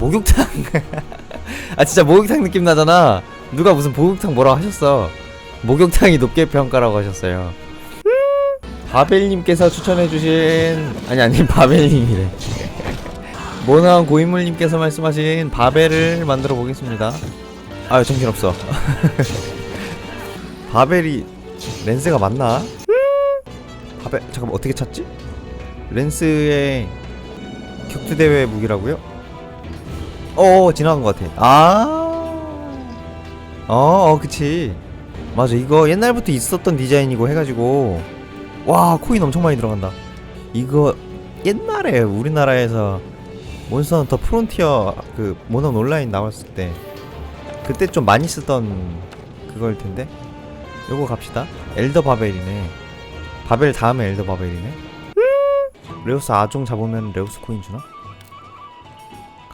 목욕탕? 아 진짜 목욕탕 느낌 나잖아. 누가 무슨 목욕탕 뭐라고 하셨어? 목욕탕이 높게 평가라고 하셨어요. 바벨님께서 추천해주신 아니 아니 바벨님이래. 모나한 고인물님께서 말씀하신 바벨을 만들어 보겠습니다. 아유 정신없어. 바벨이 렌스가 맞나? 바벨 잠깐만 어떻게 찾지? 렌스의 격투대회 무기라고요? 어 지나간 것 같아. 아. 어, 어 그치. 맞아. 이거 옛날부터 있었던 디자인이고 해가지고. 와 코인 엄청 많이 들어간다. 이거 옛날에 우리나라에서 몬스터 헌터 프론티어 그 모넌 온라인 나왔을 때 그때 좀 많이 쓰던 그거일 텐데. 요거 갑시다. 엘더 바벨이네. 바벨 다음에 엘더 바벨이네. 레오스 아종 잡으면 레오스 코인 주나?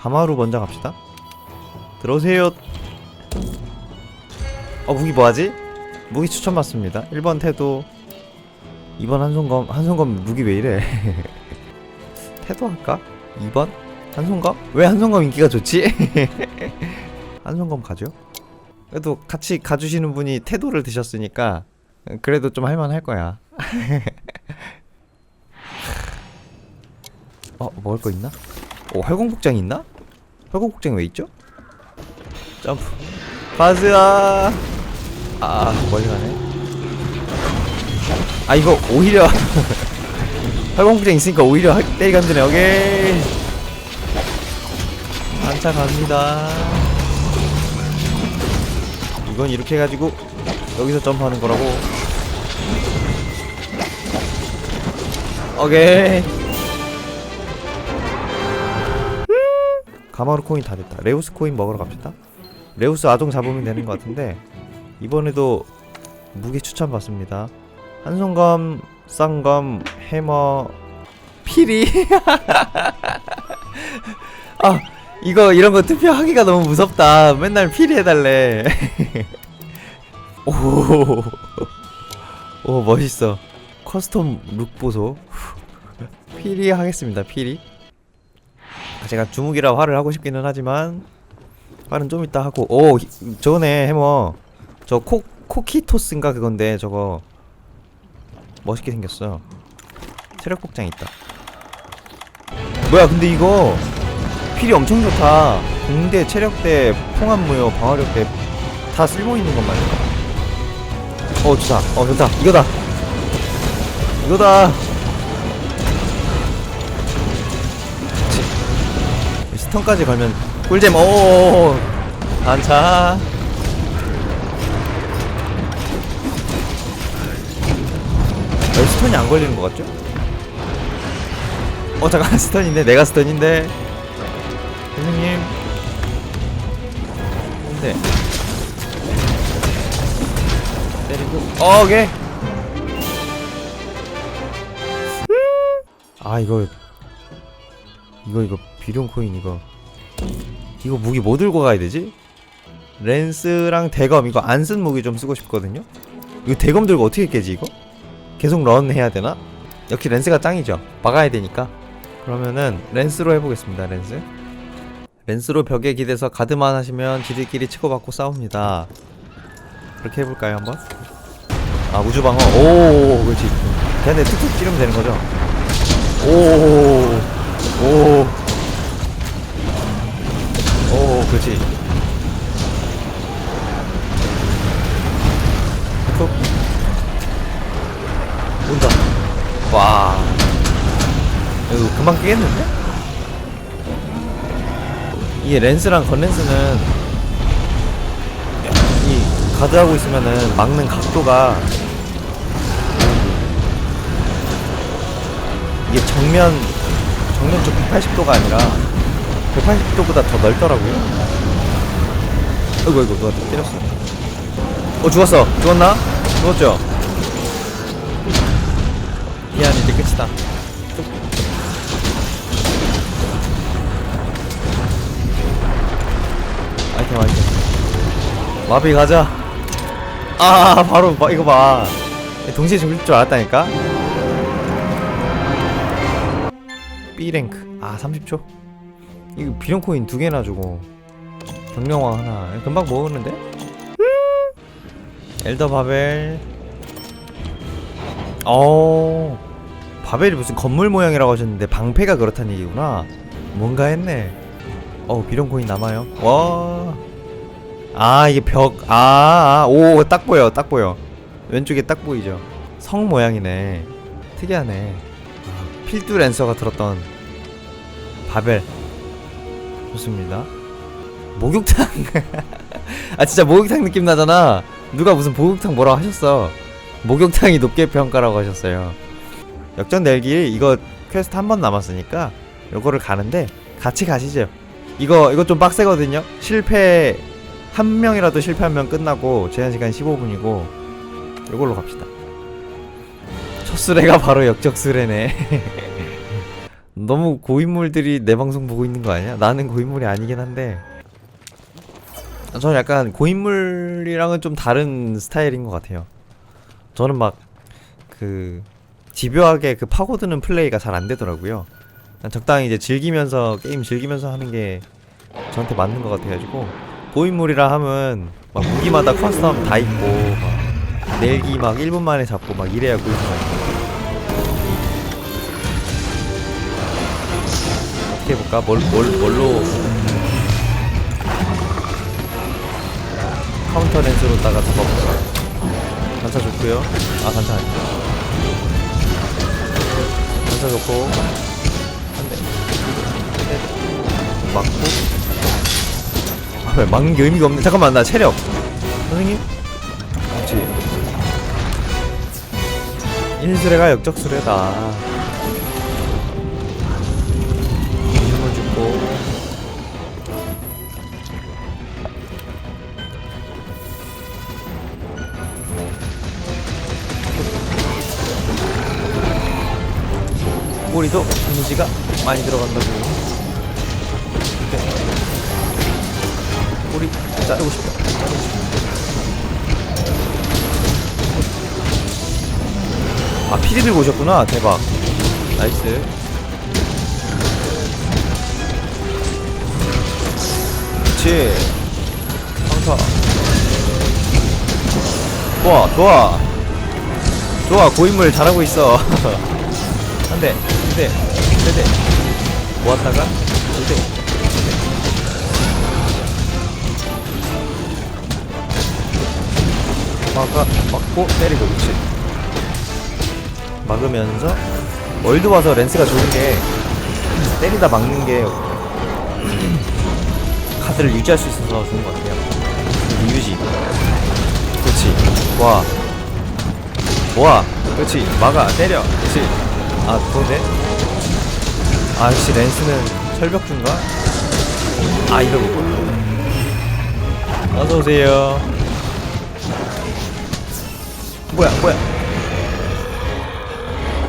가마루 먼저 갑시다 들어오세요 어 무기 뭐하지? 무기 추천 받습니다 1번 태도 2번 한손검 한손검 무기 왜 이래 태도 할까? 2번 한손검? 왜 한손검 인기가 좋지? 한손검 가죠 그래도 같이 가주시는 분이 태도를 드셨으니까 그래도 좀 할만할 거야 어 먹을 거 있나? 어 활공복장이 있나? 활공복장이 왜 있죠? 점프. 바스야! 아 멀리 가네. 아 이거 오히려 활공복장 있으니까 오히려 할- 때리기 힘드네. 오케이. 한차 갑니다. 이건 이렇게 해가지고 여기서 점프하는 거라고. 오케이 가마루 코인 다 됐다. 레우스 코인 먹으러 갑시다. 레우스 아종 잡으면 되는 것 같은데 이번에도 무기 추천 받습니다. 한손검 쌍검 해머 피리. 아 이거 이런 거 투표하기가 너무 무섭다. 맨날 피리 해달래. 오, 오 멋있어. 커스텀 룩 보소. 피리 하겠습니다 피리. 아, 제가 주무기라 화를 하고 싶기는 하지만 화는 좀 이따 하고. 오 히- 저거네 해머. 저 코 코키토스인가 그건데 저거. 멋있게 생겼어. 체력 복장 있다. 뭐야 근데 이거 필이 엄청 좋다. 공대 체력대 통합무효 방어력대 다 쓸모 있는 것만 어 좋다. 어 좋다. 이거다. 이거다 턴까지 걸면 꿀잼 오 단차. 여기 스턴이 안 걸리는 것 같죠? 어 잠깐 스턴인데 내가 스턴인데. 선생님. 네. 때리고. 어 오케이. 아 이거 이거 이거 비룡 코인 이거. 이거 무기 뭐 들고 가야 되지? 렌스랑 대검 이거 안 쓴 무기 좀 쓰고 싶거든요? 이거 대검 들고 어떻게 깨지 이거? 계속 런 해야 되나? 역시 렌스가 짱이죠. 막아야 되니까. 그러면은 렌스로 해보겠습니다 렌스. 렌스로 벽에 기대서 가드만 하시면 지들끼리 치고받고 싸웁니다. 그렇게 해볼까요 한번? 아 우주방어. 오 그렇지. 걔네 툭툭 찌르면 되는 거죠? 오오 오 그렇지? 툭 온다. 와. 이거 금방 깨겠는데? 이게 렌스랑 건렌스는 이 가드하고 있으면은 막는 각도가 이게 정면 정면 쪽 180도가 아니라 180도보다 더 넓더라고요. 아이고 아이고 누가 때렸어. 어 죽었어. 죽었나? 죽었죠. 미안 이제 끝이다. 아이템 아이템. 마비 가자. 아 바로 봐, 이거 봐. 동시에 죽을 줄 알았다니까. B 랭크. 아 30초. 이거 비룡 코인 두 개나 주고 경량화 하나. 금방 모으는데? 엘더 바벨. 어 바벨이 무슨 건물 모양이라고 하셨는데 방패가 그렇다는 얘기구나. 뭔가 했네. 어 비룡 코인 남아요. 와아 이게 벽아오 딱 보여 딱 보여. 왼쪽에 딱 보이죠? 성 모양이네. 특이하네. 아, 필두 랜서가 들었던 바벨 좋습니다. 목욕탕. 아 진짜 목욕탕 느낌 나잖아. 누가 무슨 목욕탕 뭐라고 하셨어? 목욕탕이 높게 평가라고 하셨어요. 역전 내기 이거 퀘스트 한 번 남았으니까 요거를 가는데 같이 가시죠. 이거 이거 좀 빡세거든요. 실패 한 명이라도 실패하면 끝나고 제한 시간 15분이고 요걸로 갑시다. 첫 수레가 바로 역적 수레네 너무 고인물들이 내 방송 보고 있는 거 아니야? 나는 고인물이 아니긴 한데 저는 약간 고인물이랑은 좀 다른 스타일인 것 같아요. 저는 막 그 집요하게 그 파고드는 플레이가 잘 안 되더라고요. 적당히 이제 즐기면서 게임 즐기면서 하는 게 저한테 맞는 것 같아가지고 고인물이라 하면 막 무기마다 커스텀 다 있고 막 넬기 막 1분 만에 잡고 막 이래야 고인물 어떻게 해볼까? 뭘, 뭘, 뭘로 카운터 렌즈로다가 잡아볼까? 단차 좋고요. 아 단차 아니다. 단차 좋고 한 대, 한 대, 맞고. 아, 왜 막는 게 의미가 없네. 잠깐만 나 체력. 선생님. 그렇지. 인수레가 역적수레다. 꼬리도 데미지가 많이 들어간다고. 꼬리 자르고 싶다 자르고 싶다 아 피리 들고 오셨구나. 대박. 나이스. 그렇지 강타 좋아 좋아. 좋아 고인물 잘하고 있어. 한 대, 두 대, 세 대. 모았다가 두 대. 막아, 막고 때리고 그치. 막으면서 월드 와서 렌스가 좋은 게 때리다 막는 게 카드를 유지할 수 있어서 좋은 것 같아요. 여기 유지. 그렇지. 와. 와. 그렇지. 막아. 때려. 그렇지. 아 그거네? 아 역시 렌스는 철벽준가? 아 이러고 어서오세요 뭐야 뭐야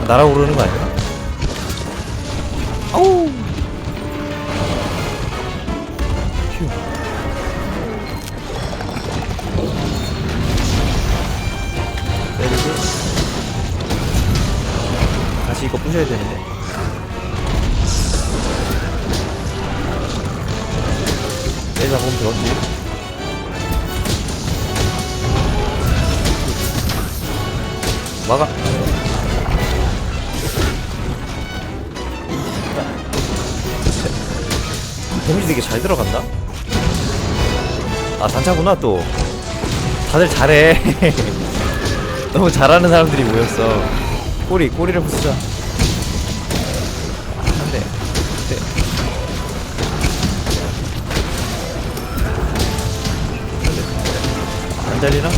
날아오르는 거 아니야? 아우 휴 때리고 다시 이거 부셔야 되는데. 내자 보면 들었지. 막아. 데미지 되게 잘 들어간다? 아, 단차구나, 또. 다들 잘해. 너무 잘하는 사람들이 모였어. 꼬리 꼬리를 부수자 안 잘리나?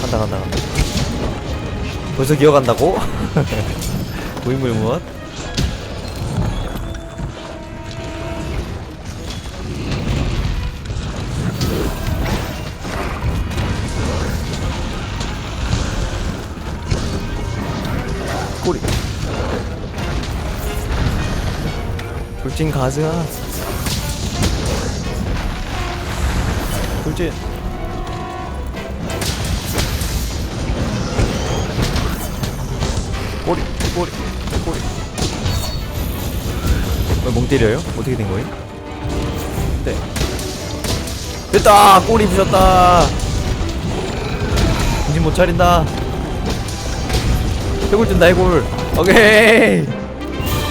간다 간다 간다 벌써 기어간다고? 고인물 무엇? 꼬리 돌진 가즈아 돌진 꼬리 꼬리 왜멍 때려요? 어떻게 된 거예요? 네. 됐다! 꼬리 부셨다! 정신 못 차린다. 해골 준다, 해골. 오케이!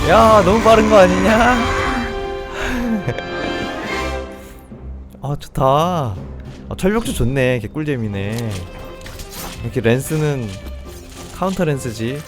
야, 너무 빠른 거 아니냐? 아, 좋다. 아, 철벽도 좋네. 개꿀잼이네. 이렇게 렌스는 카운터 렌스지.